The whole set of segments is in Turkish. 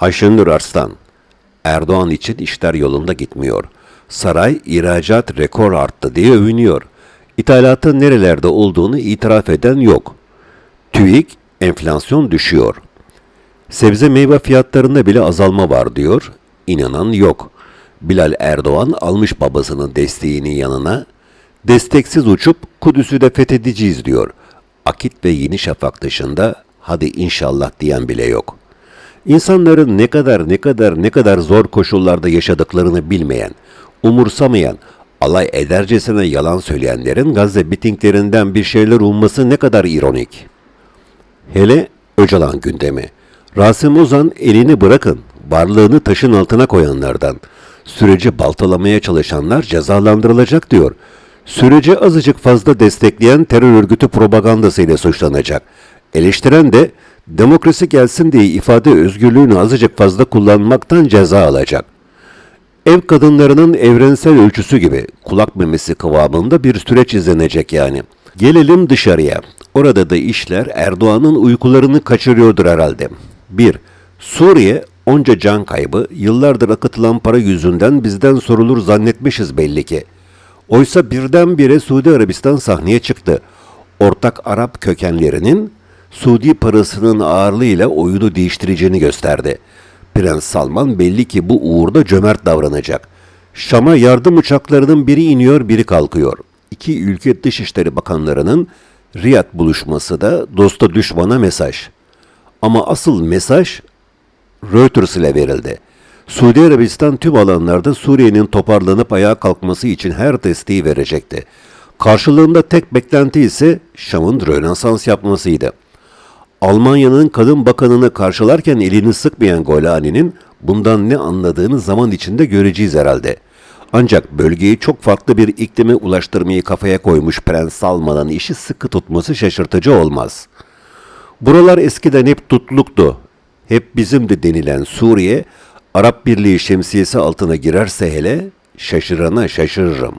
Ayşenur Arslan, Erdoğan için işler yolunda gitmiyor. Saray ihracat rekor arttı diye övünüyor. İthalatın nerelerde olduğunu itiraf eden yok. TÜİK enflasyon düşüyor. Sebze meyve fiyatlarında bile azalma var diyor. İnanan yok. Bilal Erdoğan almış babasının desteğini yanına. Desteksiz uçup Kudüs'ü de fethedeceğiz diyor. Akit ve Yeni Şafak dışında hadi inşallah diyen bile yok. İnsanların ne kadar ne kadar ne kadar zor koşullarda yaşadıklarını bilmeyen, umursamayan, alay edercesine yalan söyleyenlerin Gazze mitinglerinden bir şeyler umması ne kadar ironik. Hele Öcalan gündemi. Rasim Ozan elini bırakın, varlığını taşın altına koyanlardan. Süreci baltalamaya çalışanlar cezalandırılacak diyor. Süreci azıcık fazla destekleyen terör örgütü propagandasıyla suçlanacak. Eleştiren de demokrasi gelsin diye ifade özgürlüğünü azıcık fazla kullanmaktan ceza alacak. Ev kadınlarının evrensel ölçüsü gibi kulak memesi kıvamında bir süreç izlenecek yani. Gelelim dışarıya. Orada da işler Erdoğan'ın uykularını kaçırıyordur herhalde. 1. Suriye onca can kaybı, yıllardır akıtılan para yüzünden bizden sorulur zannetmişiz belli ki. Oysa birdenbire Suudi Arabistan sahneye çıktı. Ortak Arap kökenlerinin Suudi parasının ağırlığıyla oyunu değiştireceğini gösterdi. Prens Salman belli ki bu uğurda cömert davranacak. Şam'a yardım uçaklarının biri iniyor, biri kalkıyor. İki ülke dışişleri bakanlarının Riyad buluşması da dosta düşmana mesaj. Ama asıl mesaj Reuters ile verildi. Suudi Arabistan tüm alanlarda Suriye'nin toparlanıp ayağa kalkması için her desteği verecekti. Karşılığında tek beklenti ise Şam'ın Rönesans yapmasıydı. Almanya'nın kadın bakanını karşılarken elini sıkmayan Golani'nin bundan ne anladığını zaman içinde göreceğiz herhalde. Ancak bölgeyi çok farklı bir iklime ulaştırmayı kafaya koymuş Prens Salman'ın işi sıkı tutması şaşırtıcı olmaz. Buralar eskiden hep tutluktu. Hep bizimdi denilen Suriye, Arap Birliği şemsiyesi altına girerse hele şaşırana şaşırırım.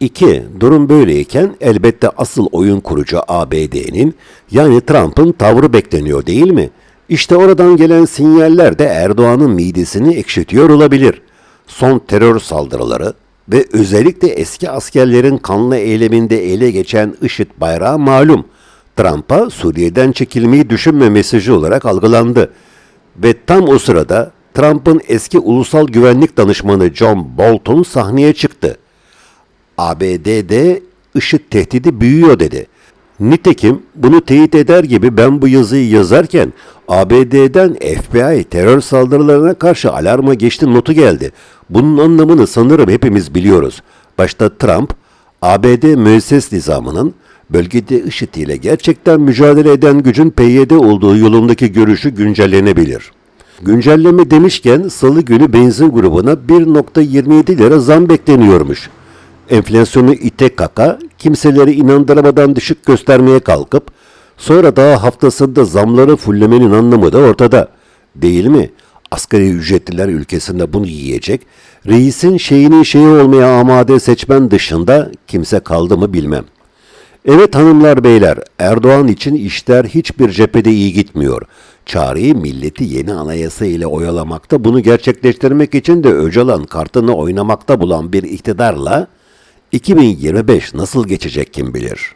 2. Durum böyleyken elbette asıl oyun kurucu ABD'nin yani Trump'ın tavrı bekleniyor değil mi? İşte oradan gelen sinyaller de Erdoğan'ın midesini ekşitiyor olabilir. Son terör saldırıları ve özellikle eski askerlerin kanlı eyleminde ele geçen IŞİD bayrağı malum. Trump'a Suriye'den çekilmeyi düşünme mesajı olarak algılandı. Ve tam o sırada Trump'ın eski ulusal güvenlik danışmanı John Bolton sahneye çıktı. ABD'de IŞİD tehdidi büyüyor dedi. Nitekim bunu teyit eder gibi ben bu yazıyı yazarken ABD'den FBI terör saldırılarına karşı alarma geçti notu geldi. Bunun anlamını sanırım hepimiz biliyoruz. Başta Trump, ABD müesses nizamının bölgede IŞİD ile gerçekten mücadele eden gücün PYD olduğu yolundaki görüşü güncellenebilir. Güncelleme demişken salı günü benzin grubuna 1.27 lira zam bekleniyormuş. Enflasyonu ite kaka, kimseleri inandıramadan düşük göstermeye kalkıp, sonra daha haftasında zamları fullemenin anlamı da ortada. Değil mi? Asgari ücretliler ülkesinde bunu yiyecek, reisin şeyinin şeyi olmaya amade seçmen dışında kimse kaldı mı bilmem. Evet hanımlar beyler, Erdoğan için işler hiçbir cephede iyi gitmiyor. Çağrı'yı milleti yeni anayasa ile oyalamakta, bunu gerçekleştirmek için de Öcalan kartını oynamakta bulan bir iktidarla 2025 nasıl geçecek kim bilir?